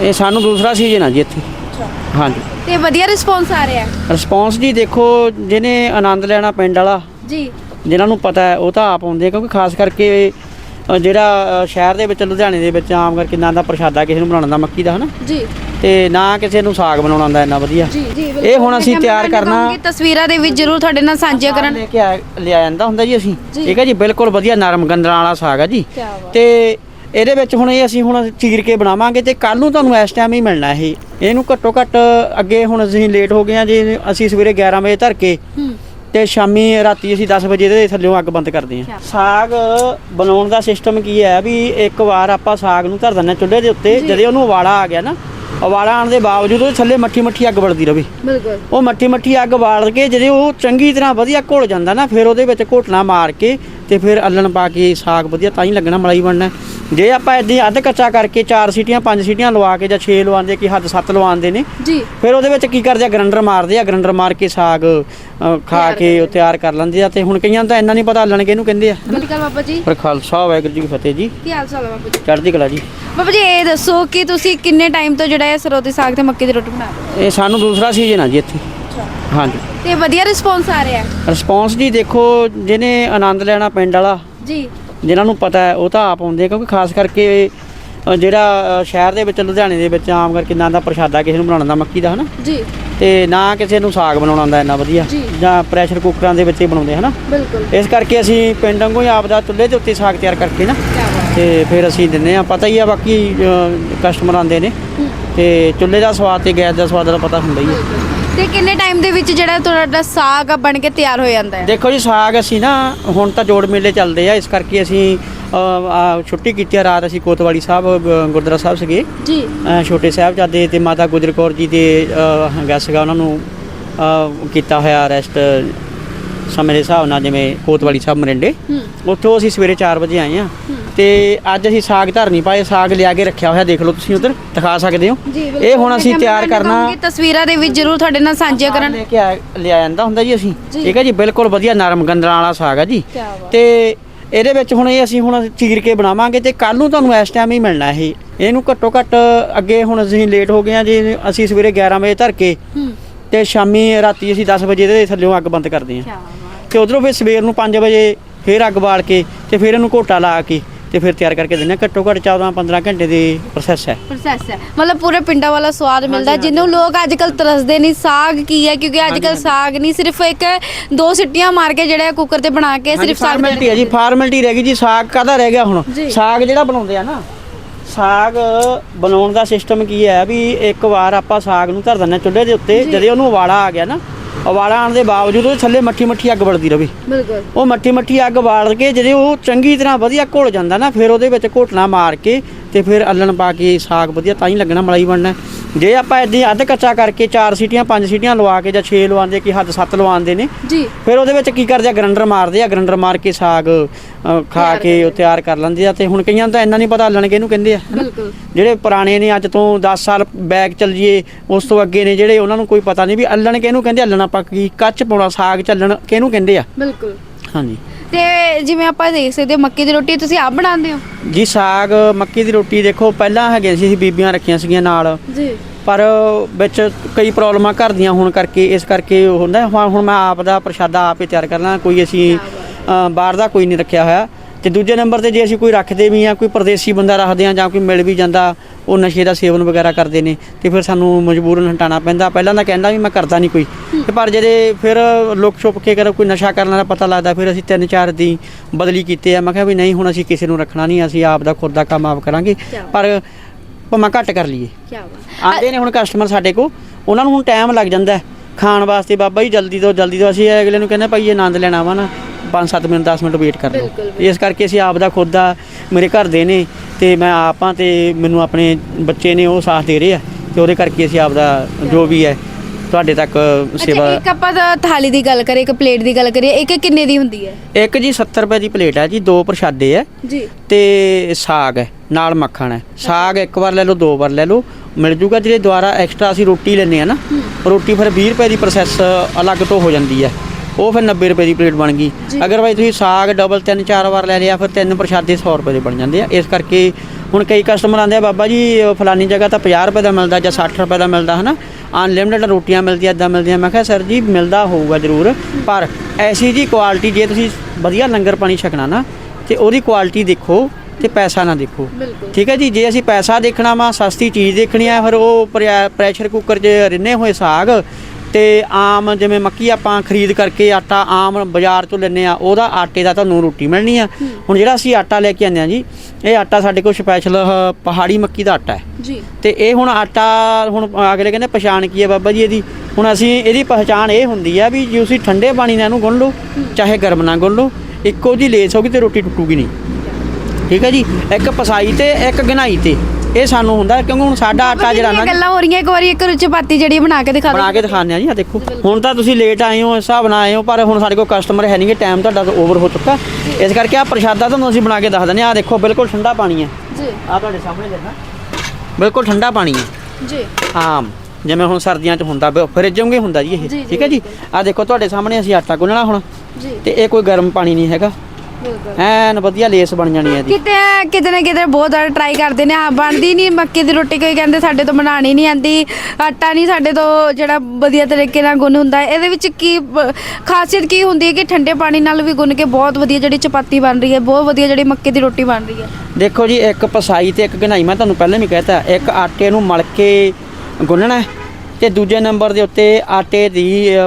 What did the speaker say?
ਇਹ ਸਾਨੂੰ ਦੂਸਰਾ ਸੀਜ਼ਨ ਆ ਜੀ ਇੱਥੇ। ਹਾਂਜੀ। ਤੇ ਵਧੀਆ ਰਿਸਪੌਂਸ ਆ ਰਿਹਾ ਹੈ? ਰਿਸਪੌਂਸ ਜੀ ਦੇਖੋ ਜਿਹਨੇ ਆਨੰਦ ਲੈਣਾ ਪਿੰਡ ਵਾਲਾ ਜੀ। ਜਿਨ੍ਹਾਂ ਨੂੰ ਪਤਾ ਹੈ ਉਹ ਤਾਂ ਆਪ ਆਉਂਦੇ ਆ, ਕਿਉਂਕਿ ਖਾਸ ਕਰਕੇ ਜਿਹੜਾ ਸ਼ਹਿਰ ਦੇ ਵਿੱਚ ਲੁਧਿਆਣੇ ਦੇ ਵਿੱਚ ਆਮ ਕਰਕੇ ਨਾ ਦਾ ਪ੍ਰਸ਼ਾਦਾ ਕਿਸੇ ਨੂੰ ਬਣਾਉਣਾ ਦਾ ਮੱਕੀ ਦਾ ਹਨਾ? ਜੀ। ਤੇ ਨਾ ਕਿਸੇ ਨੂੰ ਸਾਗ ਬਣਾਉਣਾ ਆਉਂਦਾ ਇੰਨਾ ਵਧੀਆ। ਜੀ ਜੀ ਇਹ ਹੁਣ ਅਸੀਂ ਤਿਆਰ ਕਰਨਾ। ਤਸਵੀਰਾਂ ਦੇ ਵਿੱਚ ਜ਼ਰੂਰ ਤੁਹਾਡੇ ਨਾਲ ਸਾਂਝੀਆਂ ਕਰਨ। ਲੈ ਕੇ ਆ- ਲਿਆ ਜਾਂਦਾ ਹੁੰਦਾ ਜੀ ਅਸੀਂ। ਠੀਕ ਹੈ ਜੀ ਬਿਲਕੁਲ ਵਧੀਆ ਨਰਮ ਗੰਦਲਾਂ ਵਾਲਾ ਸਾਗ ਆ ਜੀ। ਤੇ ਇਹਦੇ ਵਿੱਚ ਹੁਣ ਇਹ ਅਸੀਂ ਹੁਣ ਚੀਰ ਕੇ ਬਣਾਵਾਂਗੇ ਤੇ ਕੱਲ ਨੂੰ ਤੁਹਾਨੂੰ ਇਸ ਟਾਈਮ ਹੀ ਮਿਲਣਾ ਇਹ। ਇਹਨੂੰ ਘੱਟੋ ਘੱਟ ਅੱਗੇ ਹੁਣ ਅਸੀਂ ਲੇਟ ਹੋ ਗਏ ਆ ਜੀ ਅਸੀਂ ਸਵੇਰੇ 11 ਵਜੇ ਧਰ ਕੇ ਤੇ ਸ਼ਾਮੀ ਰਾਤੀ ਅਸੀਂ 10 ਵਜੇ ਦੇ ਥੱਲੇੋਂ ਅੱਗ ਬੰਦ ਕਰਦੇ ਹਾਂ। ਸਾਗ ਬਣਾਉਣ ਦਾ ਸਿਸਟਮ ਕੀ ਹੈ ਵੀ ਇੱਕ ਵਾਰ ਆਪਾਂ ਸਾਗ ਨੂੰ ਧਰ ਦਿੰਦੇ ਚੁੱਲ੍ਹੇ ਦੇ ਉੱਤੇ ਜਦੋਂ ਉਹਨੂੰ ਉਬਾਲਾ ਆ ਗਿਆ ਨਾ ਉਬਾਲਾ ਆਉਣ ਦੇ ਬਾਵਜੂਦ ਉਹ ਥੱਲੇ ਮੱਠੀ ਮੱਠੀ ਅੱਗ ਬਲਦੀ ਰਵੇ। ਬਿਲਕੁਲ। ਉਹ ਮੱਠੀ ਮੱਠੀ ਅੱਗ ਬਾਲ ਕੇ ਜਦੋਂ ਉਹ ਚੰਗੀ ਤਰ੍ਹਾਂ ਵਧੀਆ ਘੁਲ ਜਾਂਦਾ ਨਾ ਫਿਰ ਉਹਦੇ ਵਿੱਚ ਘੋਟਣਾ ਮਾਰ ਕੇ ਤੇ ਫਿਰ ਅੱਲਣ ਪਾ ਕੇ ਸਾਗ ਵਧੀਆ ਤਾਂ ਹੀ ਲੱਗਣਾ ਮਲਾਈ ਬਣਨਾ। ਜੇ ਆਪਾਂ ਇਦਾਂ ਅੱਧ ਕੱਚਾ ਕਰਕੇ ਚਾਰ ਸੀਟੀਆਂ ਪੰਜ ਸੀਟੀਆਂ ਲਵਾ ਕੇ ਜਾਂ 6 ਲਵਾਉਂਦੇ ਕਿ ਹੱਦ 7 ਲਵਾਉਂਦੇ ਨੇ ਜੀ। ਫਿਰ ਉਹਦੇ ਵਿੱਚ ਕੀ ਕਰਦੇ ਆ? ਗਰੰਡਰ ਮਾਰਦੇ ਆ ਗਰੰਡਰ ਮਾਰ ਕੇ ਸਾਗ ਖਾ ਕੇ ਉਹ ਤਿਆਰ ਕਰ ਲੈਂਦੇ ਆ ਤੇ ਹੁਣ ਕਈਆਂ ਨੂੰ ਤਾਂ ਇੰਨਾ ਨਹੀਂ ਪਤਾ ਅੱਲਣ ਕਿਹਨੂੰ ਕਹਿੰਦੇ ਆ। ਬਿਲਕੁਲ ਬਾਬਾ ਜੀ। ਪਰ ਖਾਲਸਾ ਵਾਹਿਗੁਰੂ ਜੀ ਕੀ ਫਤਿਹ ਜੀ। ਕੀ ਹਾਲ ਚਾਲ ਹੈ ਬਾਬਾ ਜੀ? ਚੜ੍ਹਦੀ ਕਲਾ ਜੀ। ਬਾਬਾ ਜੀ ਇਹ ਦੱਸੋ ਕਿ ਤੁਸੀਂ ਕਿੰਨੇ ਟਾਈਮ ਤੋਂ ਜਿਹੜਾ ਇਹ ਸਰੋਤੀ ਸਾਗ ਤੇ ਮੱਕੀ ਦੀ ਰੋਟੀ ਬਣਾ ਰਹੇ ਹੋ? ਇਹ ਸਾਨੂੰ ਦੂਸਰਾ ਸੀਜ਼ਨ ਆ ਜੀ ਇੱਥੇ। ਹਾਂਜੀ। ਤੇ ਵਧੀਆ ਰਿਸਪੌਂਸ ਆ ਰਿਹਾ ਹੈ? ਰਿਸਪੌਂਸ ਜੀ ਦੇਖੋ ਜਿਹਨੇ ਆਨੰਦ ਲੈਣਾ ਪਿੰਡ ਵਾਲਾ ਜੀ। ਜਿਨ੍ਹਾਂ ਨੂੰ ਪਤਾ ਹੈ ਉਹ ਤਾਂ ਆਪ ਆਉਂਦੇ ਆ, ਕਿਉਂਕਿ ਖਾਸ ਕਰਕੇ ਅ, ਜਿਹੜਾ ਅ, ਸ਼ਹਿਰ ਦੇ ਵਿੱਚ ਲੁਧਿਆਣੇ ਦੇ ਵਿੱਚ ਆਮ ਕਰਕੇ ਨਾ ਦਾ ਪ੍ਰਸ਼ਾਦਾ ਕਿਸੇ ਨੂੰ ਬਣਾਉਣਾ ਦਾ ਮੱਕੀ ਦਾ ਹਨਾ? ਜੀ। ਤੇ ਨਾ ਕਿਸੇ ਨੂੰ ਸਾਗ ਬਣਾਉਣਾ ਆਉਂਦਾ ਇੰਨਾ ਵਧੀਆ ਜੀ। ਜਾਂ ਪ੍ਰੈਸ਼ਰ ਕੁੱਕਰਾਂ ਦੇ ਵਿੱਚ ਹੀ ਬਣਾਉਂਦੇ ਹਨਾ? ਬਿਲਕੁਲ। ਇਸ ਕਰਕੇ ਅਸੀਂ ਪਿੰਡ ਵਾਂਗੂ ਹੀ ਆਪ ਦਾ ਚੁੱਲ੍ਹੇ ਦੇ ਉੱਤੇ ਸਾਗ ਤਿਆਰ ਕਰਕੇ ਨਾ ਬਾਤ ਤੇ ਫਿਰ ਅਸੀਂ ਦਿੰਦੇ ਆ ਪਤਾ ਹੀ ਆ ਬਾਕੀ ਕਸਟਮਰ ਆਉਂਦੇ ਨੇ ਤੇ ਚੁੱਲ੍ਹੇ ਦਾ ਸਵਾਦ ਤੇ ਗੈਸ ਦਾ ਸਵਾਦ ਦਾ ਪਤਾ ਹੁੰਦਾ ਹੀ ਹੈ ਤੇ ਕਿੰਨੇ ਟਾਈਮ ਦੇ ਵਿੱਚ ਜਿਹੜਾ ਤੁਹਾਡਾ ਸਾਗ ਆ ਬਣ ਕੇ ਤਿਆਰ ਹੋ ਜਾਂਦਾ ਹੈ? ਦੇਖੋ ਜੀ ਸਾਗ ਅਸੀਂ ਨਾ ਹੁਣ ਤਾਂ ਜੋੜ ਮੇਲੇ ਚੱਲਦੇ ਆ ਇਸ ਕਰਕੇ ਅਸੀਂ ਅ, ਛੁੱਟੀ ਕੀਤੀ ਆ ਰਾਤ ਅਸੀਂ ਕੋਤਵਾਲੀ ਸਾਹਿਬ ਗ- ਗੁਰਦੁਆਰਾ ਸਾਹਿਬ ਸੀਗੇ। ਜੀ। ਅ, ਛੋਟੇ ਸਾਹਿਬਜ਼ਾਦੇ ਤੇ ਮਾਤਾ ਗੁਜਰ ਕੌਰ ਜੀ ਦੇ ਅ, ਹੈਗਾ ਸੀਗਾ ਉਹਨਾਂ ਨੂੰ ਅ, ਕੀਤਾ ਹੋਇਆ ਅਰੈਸਟ ਸਮੇਂ ਦੇ ਹਿਸਾਬ ਨਾਲ ਜਿਵੇਂ ਕੋਤਵਾਲੀ ਸਾਹਿਬ ਮਰਿੰਡੇ ਹੂੰ। ਉੱਥੋਂ ਅਸੀਂ ਸਵੇਰੇ 4 ਵਜੇ ਆਏ ਆ ਤੇ ਅੱਜ ਅਸੀਂ ਸਾਗ ਧਰ ਨਹੀਂ ਪਾਏ ਸਾਗ ਲਿਆ ਕੇ ਰੱਖਿਆ ਹੋਇਆ ਦੇਖ ਲਓ ਤੁਸੀਂ ਉਧਰ ਦਿਖਾ ਸਕਦੇ ਹੋ। ਇਹ ਹੁਣ ਅਸੀਂ ਤਿਆਰ ਕਰਨਾ ਤਸਵੀਰਾਂ ਦੇ ਵਿੱਚ ਜ਼ਰੂਰ ਤੁਹਾਡੇ ਨਾਲ ਸਾਂਝੀਆਂ ਕਰਨ। ਲੈ ਕੇ ਆ- ਲਿਆ ਜਾਂਦਾ ਹੁੰਦਾ ਜੀ ਅਸੀਂ। ਠੀਕ ਹੈ ਜੀ ਬਿਲਕੁਲ ਵਧੀਆ ਨਰਮ ਗੰਦਲਾਂ ਵਾਲਾ ਸਾਗ ਆ ਜੀ। ਤੇ ਇਹਦੇ ਵਿੱਚ ਹੁਣ ਇਹ ਅਸੀਂ ਹੁਣ ਚੀਰ ਕੇ ਬਣਾਵਾਂਗੇ ਤੇ ਕੱਲ ਨੂੰ ਤੁਹਾਨੂੰ ਇਸ ਟਾਈਮ ਹੀ ਮਿਲਣਾ ਇਹ। ਇਹਨੂੰ ਘੱਟੋ ਘੱਟ ਅੱਗੇ ਹੁਣ ਅਸੀਂ ਲੇਟ ਹੋ ਗਏ ਆ ਜੀ ਅਸੀਂ ਸਵੇਰੇ 11 ਵਜੇ ਧਰ ਕੇ ਹੂੰ। ਤੇ ਸ਼ਾਮੀ ਰਾਤੀ ਅਸੀਂ 10 ਵਜੇ ਦੇ ਥੱਲੇੋਂ ਅੱਗ ਬੰਦ ਕਰਦੇ ਹਾਂ। ਬਾਤ। ਤੇ ਉਧਰੋਂ ਫਿਰ ਸਵੇਰ ਨੂੰ 5 ਵਜੇ ਫਿਰ ਅੱਗ ਬਾਲ ਕੇ ਤੇ ਫਿਰ ਇਹਨੂੰ ਘੋਟਾ ਲਾ ਕੇ ਤੇ ਫਿਰ ਤਿਆਰ ਕਰਕੇ ਦਿੰਦੇ ਘੱਟੋ ਘੱਟ 14 15 ਘੰਟੇ ਦੀ ਪ੍ਰੋਸੈਸ ਹੈ। ਪ੍ਰੋਸੈਸ ਹੈ। ਮਤਲਬ ਪੂਰੇ ਪਿੰਡਾਂ ਵਾਲਾ ਸਵਾਦ ਮਿਲਦਾ ਜਿਹਨੂੰ ਲੋਕ ਅੱਜ ਕੱਲ ਤਰਸਦੇ ਨਹੀਂ ਸਾਗ ਕੀ ਹੈ? ਕਿਉਂਕਿ ਅੱਜ ਕੱਲ ਸਾਗ ਨਹੀਂ ਸਿਰਫ ਇੱਕ ਦੋ ਸਿੱਟੀਆਂ ਮਾਰ ਕੇ ਜਿਹੜਾ ਕੁੱਕਰ ਤੇ ਬਣਾ ਕੇ ਸਿਰਫ ਸਾਗ ਫਾਰਮੈਲਿਟੀ ਹੈ ਜੀ ਫਾਰਮੈਲਿਟੀ ਰਹਿ ਗਈ ਜੀ। ਸਾਗ ਕਾਹਦਾ ਰਹਿ ਗਿਆ ਹੁਣ। ਸਾਗ ਜਿਹੜਾ ਬਣਾਉਂਦੇ ਆ ਨਾ ਸਾਗ ਬਣਾਉਣ ਦਾ ਸਿਸਟਮ ਕੀ ਹੈ ਵੀ ਇੱਕ ਵਾਰ ਆਪਾਂ ਸਾਗ ਨੂੰ ਧਰ ਦਿੰਦੇ ਚੁੱਲ੍ਹੇ ਦੇ ਉੱਤੇ। ਜਦੋਂ ਉਹਨੂੰ ਉਬਾਲਾ ਆ ਗਿਆ ਨਾ ਉਬਾਲਾ ਆਉਣ ਦੇ ਬਾਵਜੂਦ ਉਹ ਥੱਲੇ ਮੱਠੀ ਮੱਠੀ ਅੱਗ ਬਲਦੀ ਰਵੇ। ਬਿਲਕੁਲ। ਉਹ ਮੱਠੀ ਮੱਠੀ ਅੱਗ ਬਾਲ ਕੇ ਜਦੋਂ ਉਹ ਚੰਗੀ ਤਰ੍ਹਾਂ ਵਧੀਆ ਘੁਲ ਜਾਂਦਾ ਨਾ ਫਿਰ ਉਹਦੇ ਵਿੱਚ ਘੋਟਣਾ ਮਾਰ ਕੇ ਤੇ ਫਿਰ ਅੱਲਣ ਪਾ ਕੇ ਸਾਗ ਵਧੀਆ ਤਾਂ ਹੀ ਲੱਗਣਾ ਮਲਾਈ ਬਣਨਾ। ਜੇ ਆਪਾਂ ਇਦਾਂ ਅੱਧ ਕੱਚਾ ਕਰਕੇ ਚਾਰ ਸੀਟੀਆਂ ਪੰਜ ਸੀਟੀਆਂ ਲਵਾ ਕੇ ਜਾਂ 6 ਲਵਾਉਂਦੇ ਕਿ ਹੱਦ 7 ਲਵਾਉਂਦੇ ਨੇ ਜੀ। ਫਿਰ ਉਹਦੇ ਵਿੱਚ ਕੀ ਕਰਦੇ ਆ? ਗਰੰਡਰ ਮਾਰਦੇ ਆ ਗਰੰਡਰ ਮਾਰ ਕੇ ਸਾਗ ਖਾ ਕੇ ਉਹ ਤਿਆਰ ਕਰ ਲੈਂਦੇ ਆ ਤੇ ਹੁਣ ਕਈਆਂ ਨੂੰ ਤਾਂ ਇੰਨਾ ਨਹੀਂ ਪਤਾ ਅੱਲਣ ਕਿਹਨੂੰ ਕਹਿੰਦੇ ਆ। ਬਿਲਕੁਲ। ਜਿਹੜੇ ਪੁਰਾਣੇ ਨੇ ਅੱਜ ਤੋਂ 10 ਸਾਲ ਬੈਕ ਚੱਲ ਜੀਏ ਉਸ ਤੋਂ ਅੱਗੇ ਨੇ ਜਿਹੜੇ ਉਹਨਾਂ ਨੂੰ ਕੋਈ ਪਤਾ ਨਹੀਂ ਵੀ ਅੱਲਣ ਕਿਹਨੂੰ ਕਹਿੰਦੇ ਅੱਲਣ ਆਪਾਂ ਕੀ ਕੱਚ ਪਾਉਣਾ ਸਾਗ ਚੱਲਣ ਕਿਹਨੂੰ ਕਹਿੰਦੇ ਆ? ਬਿਲਕੁਲ। ਹਾਂਜੀ। ਤੇ ਜਿਵੇਂ ਆਪਾਂ ਦੇਖ ਸਕਦੇ ਹਾਂ ਮੱਕੀ ਦੀ ਰੋਟੀ ਤੁਸੀਂ ਆਪ ਬਣਾਉਂਦੇ ਹੋ? ਜੀ ਸਾਗ ਮੱਕੀ ਦੀ ਰੋਟੀ ਦੇਖੋ ਪਹਿਲਾਂ ਹੈਗੇ ਸੀ ਅਸੀਂ ਬੀਬੀਆਂ ਰੱਖੀਆਂ ਸੀਗੀਆਂ ਨਾਲ। ਜੀ। ਪਰ ਵਿੱਚ ਕਈ ਪ੍ਰੋਬਲਮਾਂ ਘਰ ਦੀਆਂ ਹੋਣ ਕਰਕੇ ਇਸ ਕਰਕੇ ਉਹ ਹੁੰਦਾ ਹੁਣ ਮੈਂ ਆਪ ਦਾ ਪ੍ਰਸ਼ਾਦਾ ਆਪ ਹੀ ਤਿਆਰ ਕਰਨਾ ਕੋਈ ਅਸੀਂ ਬਾਹਰ ਦਾ ਕੋਈ ਨਹੀਂ ਰੱਖਿਆ ਹੋਇਆ। ਤੇ ਦੂਜੇ ਨੰਬਰ ਤੇ ਜੇ ਅਸੀਂ ਕੋਈ ਰੱਖਦੇ ਵੀ ਆ ਕੋਈ ਪਰਦੇਸੀ ਬੰਦਾ ਰੱਖਦੇ ਆ ਜਾਂ ਕੋਈ ਮਿਲ ਵੀ ਜਾਂਦਾ ਉਹ ਨਸ਼ੇ ਦਾ ਸੇਵਨ ਵਗੈਰਾ ਕਰਦੇ ਨੇ ਤੇ ਫਿਰ ਸਾਨੂੰ ਮਜਬੂਰਨ ਹਟਾਣਾ ਪੈਂਦਾ। ਪਹਿਲਾਂ ਤਾਂ ਕਹਿੰਦਾ ਵੀ ਮੈਂ ਕਰਦਾ ਨਹੀਂ ਕੋਈ। ਤੇ ਪਰ ਜਿਹੜੇ ਫਿਰ ਲੁੱਕ ਛੁਪ ਕੇ ਕਰ ਕੋਈ ਨਸ਼ਾ ਕਰਨ ਦਾ ਪਤਾ ਲੱਗਦਾ ਫਿਰ ਅਸੀਂ ਤਿੰਨ ਚਾਰ ਦੀ ਬਦਲੀ ਕੀਤੇ ਆ। ਮੈਂ ਕਿਹਾ ਵੀ ਨਹੀਂ ਹੁਣ ਅਸੀਂ ਕਿਸੇ ਨੂੰ ਰੱਖਣਾ ਨਹੀਂ ਅਸੀਂ ਆਪ ਦਾ ਖੁਦ ਦਾ ਕੰਮ ਆਪ ਕਰਾਂਗੇ। ਪਰ ਭਾਵੇਂ ਘੱਟ ਕਰ ਲਈਏ। ਕੀ ਬਾਤ। ਆਉਂਦੇ ਨੇ ਹੁਣ ਕਸਟਮਰ ਸਾਡੇ ਕੋ ਉਹਨਾਂ ਨੂੰ ਹੁਣ ਟਾਈਮ ਲੱਗ ਜਾਂਦਾ। ਖਾਣ ਵਾਸਤੇ ਬਾਬਾ ਜੀ ਜਲਦੀ ਤੋਂ ਜਲਦੀ ਤੋਂ ਅਸੀਂ ਅਗਲੇ ਨੂੰ ਕਹਿੰਦੇ ਭਾਈ ਇਹ ਆਨੰਦ ਲੈਣਾ ਵਾ ਨਾ। 5-7 ਮਿੰਟ 10 ਮਿੰਟ ਵੇਟ ਕਰ ਲਓ। ਇਸ ਕਰਕੇ ਅਸੀਂ ਆਪ ਦਾ ਖੁਦ ਦਾ ਮੇਰੇ ਘਰ ਦੇ ਨੇ ਤੇ ਮੈਂ ਆਪਾਂ ਤੇ ਮੈਨੂੰ ਆਪਣੇ ਬੱਚੇ ਨੇ ਉਹ ਸਾਥ ਦੇ ਰਹੇ ਆ ਤੇ ਉਹਦੇ ਕਰਕੇ ਅਸੀਂ ਆਪ ਦਾ ਜੋ ਵੀ ਹੈ ਤੁਹਾਡੇ ਤੱਕ ਸੇਵਾ ਇੱਕ ਆਪਾਂ ਥਾਲੀ ਦੀ ਗੱਲ ਕਰੀਏ ਇੱਕ ਪਲੇਟ ਦੀ ਗੱਲ ਕਰੀਏ ਇੱਕ ਕਿੰਨੇ ਦੀ ਹੁੰਦੀ ਹੈ? ਇੱਕ ਜੀ 70 ਰੁਪਏ ਦੀ ਪਲੇਟ ਹੈ ਜੀ ਦੋ ਪ੍ਰਸ਼ਾਦੇ ਹੈ ਜੀ। ਤੇ ਸਾਗ ਹੈ ਨਾਲ ਮੱਖਣ ਹੈ। ਸਾਗ ਇੱਕ ਵਾਰ ਲੈ ਲਓ ਦੋ ਵਾਰ ਲੈ ਲਓ ਮਿਲ ਜੂਗਾ। ਜਿਹੜੇ ਦੁਆਰਾ ਐਕਸਟਰਾ ਅਸੀਂ ਰੋਟੀ ਲੈਂਦੇ ਆ ਨਾ ਰੋਟੀ ਫਿਰ 20 ਰੁਪਏ ਦੀ ਪ੍ਰੋਸੈਸ ਅਲੱਗ ਤੋਂ ਹੋ ਜਾਂਦੀ ਹੈ। ਉਹ ਫਿਰ 90 ਰੁਪਏ ਦੀ ਪਲੇਟ ਬਣ ਗਈ। ਅਗਰ ਭਾਈ ਤੁਸੀਂ ਸਾਗ ਡਬਲ ਤਿੰਨ ਚਾਰ ਵਾਰ ਲੈ ਲਿਆ ਫਿਰ ਤਿੰਨ ਪ੍ਰਸ਼ਾਦੇ 100 ਰੁਪਏ ਦੇ ਬਣ ਜਾਂਦੇ ਆ। ਇਸ ਕਰਕੇ ਹੁਣ ਕਈ ਕਸਟਮਰ ਆਉਂਦੇ ਆ ਬਾਬਾ ਜੀ ਫਲਾਨੀ ਜਗ੍ਹਾ ਤਾਂ 50 ਰੁਪਏ ਦਾ ਮਿਲਦਾ ਜਾਂ 60 ਰੁਪਏ ਦਾ ਮਿਲਦਾ ਹਨਾ? ਅਨਲਿਮਿਟਡ ਰੋਟੀਆਂ ਮਿਲਦੀਆਂ ਇਦਾਂ ਮਿਲਦੀਆਂ। ਮੈਂ ਕਿਹਾ ਸਰ ਜੀ ਮਿਲਦਾ ਹੋਊਗਾ ਜ਼ਰੂਰ ਪਰ ਐਸੀ ਜੀ ਕੁਆਲਿਟੀ ਜੇ ਤੁਸੀਂ ਵਧੀਆ ਲੰਗਰ ਪਾਣੀ ਛਕਣਾ ਨਾ ਤੇ ਉਹਦੀ ਕੁਆਲਿਟੀ ਦੇਖੋ ਤੇ ਪੈਸਾ ਨਾ ਦੇਖੋ। ਠੀਕ ਹੈ ਜੀ? ਜੇ ਅਸੀਂ ਪੈਸਾ ਦੇਖਣਾ ਵਾ ਸਸਤੀ ਚੀਜ਼ ਦੇਖਣੀ ਆ ਫਿਰ ਉਹ ਪ੍ਰੈ- ਪ੍ਰੈਸ਼ਰ ਕੁੱਕਰ 'ਚ ਰਿੰਨੇ ਹੋਏ ਸਾਗ ਤੇ ਆਮ ਜਿਵੇਂ ਮੱਕੀ ਆਪਾਂ ਖਰੀਦ ਕਰਕੇ ਆਟਾ ਆਮ ਬਾਜ਼ਾਰ ਤੋਂ ਲੈਨੇ ਆ ਉਹਦਾ ਆਟੇ ਦਾ ਤੁਹਾਨੂੰ ਰੋਟੀ ਮਿਲਣੀ ਆ। ਹੁਣ ਜਿਹੜਾ ਅਸੀਂ ਆਟਾ ਲੈ ਕੇ ਆਉਂਦੇ ਆ ਜੀ ਇਹ ਆਟਾ ਸਾਡੇ ਕੋਲ ਸਪੈਸ਼ਲ ਪਹਾੜੀ ਮੱਕੀ ਦਾ ਆਟਾ ਹੈ। ਜੀ। ਤੇ ਇਹ ਹੁਣ ਆਟਾ ਹੁਣ ਅਗਲੇ ਕਹਿੰਦੇ ਪਛਾਣ ਕੀ ਹੈ ਬਾਬਾ ਜੀ ਇਹਦੀ? ਹੁਣ ਅਸੀਂ ਇਹਦੀ ਪਹਿਚਾਣ ਇਹ ਹੁੰਦੀ ਆ ਵੀ ਜੇ ਤੁਸੀਂ ਠੰਡੇ ਪਾਣੀ ਨਾਲ ਇਹਨੂੰ ਗੁੰਨ ਲਓ ਚਾਹੇ ਗਰਮ ਨਾਲ ਗੁੰਨ ਲਓ ਇੱਕੋ ਜੀ ਲੇਸ ਹੋਗੀ ਤੇ ਰੋਟੀ ਟੁੱਟੂਗੀ ਨਹੀਂ। ਠੀਕ ਹੈ ਜੀ ਇੱਕ ਪਸਾਈ ਤੇ ਇੱਕ ਗਨਾਈ ਤੇ। ਇਹ ਸਾਨੂੰ ਹੁੰਦਾ ਕਿਉਂਕਿ ਹੁਣ ਸਾਡਾ ਆਟਾ ਜਿਹੜਾ ਨਾ ਗੱਲਾਂ ਹੋ ਰਹੀਆਂ ਇੱਕ ਵਾਰੀ ਇੱਕ ਚਪਾਤੀ ਜਿਹੜੀ ਬਣਾ ਕੇ ਦਿਖਾ ਬਣਾ ਕੇ ਦਿਖਾਉਂਦੇ ਆ ਜੀ ਆ ਦੇਖੋ। ਹੁਣ ਤਾਂ ਤੁਸੀਂ ਲੇਟ ਆਏ ਹੋ ਇਸ ਹਿਸਾਬ ਨਾਲ ਆਏ ਹੋ ਪਰ ਹੁਣ ਸਾਡੇ ਕੋਲ ਕਸਟਮਰ ਹੈ ਨਹੀਂਗੇ ਟਾਈਮ ਤੁਹਾਡਾ ਓਵਰ ਹੋ ਚੁੱਕਾ। ਇਸ ਕਰਕੇ ਆ ਪ੍ਰਸ਼ਾਦਾ ਤੁਹਾਨੂੰ ਅਸੀਂ ਬਣਾ ਕੇ ਦੱਸ ਦਿੰਦੇ ਆ ਦੇਖੋ ਬਿਲਕੁਲ ਠੰਡਾ ਪਾਣੀ ਹੈ। ਜੀ। ਆ ਤੁਹਾਡੇ ਸਾਹਮਣੇ ਦੇਖਣਾ। ਬਿਲਕੁਲ ਠੰਡਾ ਪਾਣੀ ਹੈ। ਜੀ। ਆਮ ਜਿਵੇਂ ਹੁਣ ਸਰਦੀਆਂ 'ਚ ਹੁੰਦਾ ਫਰਿੱਜ ਵਾਂਗੇ ਹੁੰਦਾ ਜੀ ਇਹ। ਠੀਕ ਹੈ ਜੀ? ਆ ਦੇਖੋ ਤੁਹਾਡੇ ਸਾਹਮਣੇ ਅਸੀਂ ਆਟਾ ਗੁੰਨਣਾ ਹੁਣ। ਜੀ। ਤੇ ਇਹ ਕੋਈ ਗਰਮ ਪਾਣੀ ਨਹੀਂ ਹੈਗਾ। ਐਨ ਵਧੀਆ ਲੇਸ ਬਣ ਜਾਣੀ ਹੈ ਜੀ ਕਿਤੇ ਕਿਤੇ ਨਾ ਕਿਤੇ ਬਹੁਤ ਜ਼ਿਆਦਾ ਟਰਾਈ ਕਰਦੇ ਨੇ ਆ ਬਣਦੀ ਨਹੀਂ ਮੱਕੀ ਦੀ ਰੋਟੀ ਕੋਈ ਕਹਿੰਦੇ ਸਾਡੇ ਤੋਂ ਬਣਾਣੀ ਨਹੀਂ ਆਂਦੀ ਆਟਾ ਨਹੀਂ ਸਾਡੇ ਤੋਂ ਜਿਹੜਾ ਵਧੀਆ ਤਰੀਕੇ ਨਾਲ ਗੁੰਨ ਹੁੰਦਾ ਹੈ। ਇਹਦੇ ਵਿੱਚ ਕੀ ਬ- ਖਾਸੀਅਤ ਕੀ ਹੁੰਦੀ ਹੈ ਕਿ ਠੰਡੇ ਪਾਣੀ ਨਾਲ ਵੀ ਗੁੰਨ ਕੇ ਬਹੁਤ ਵਧੀਆ ਜਿਹੜੀ ਚਪਾਤੀ ਬਣ ਰਹੀ ਹੈ ਬਹੁਤ ਵਧੀਆ ਜਿਹੜੀ ਮੱਕੀ ਦੀ ਰੋਟੀ ਬਣ ਰਹੀ ਹੈ ਦੇਖੋ ਜੀ ਇੱਕ ਪਸਾਈ ਤੇ ਇੱਕ ਗਨਾਈ ਮੈਂ ਤੁਹਾਨੂੰ ਪਹਿਲਾਂ ਵੀ ਕਹਿਤਾ ਇੱਕ ਆਟੇ ਨੂੰ ਮਲ ਕੇ ਗੁੰਨਣਾ ਹੈ ਤੇ ਦੂਜੇ ਨੰਬਰ ਦੇ ਉੱਤੇ ਆਟੇ ਦੀ ਅ,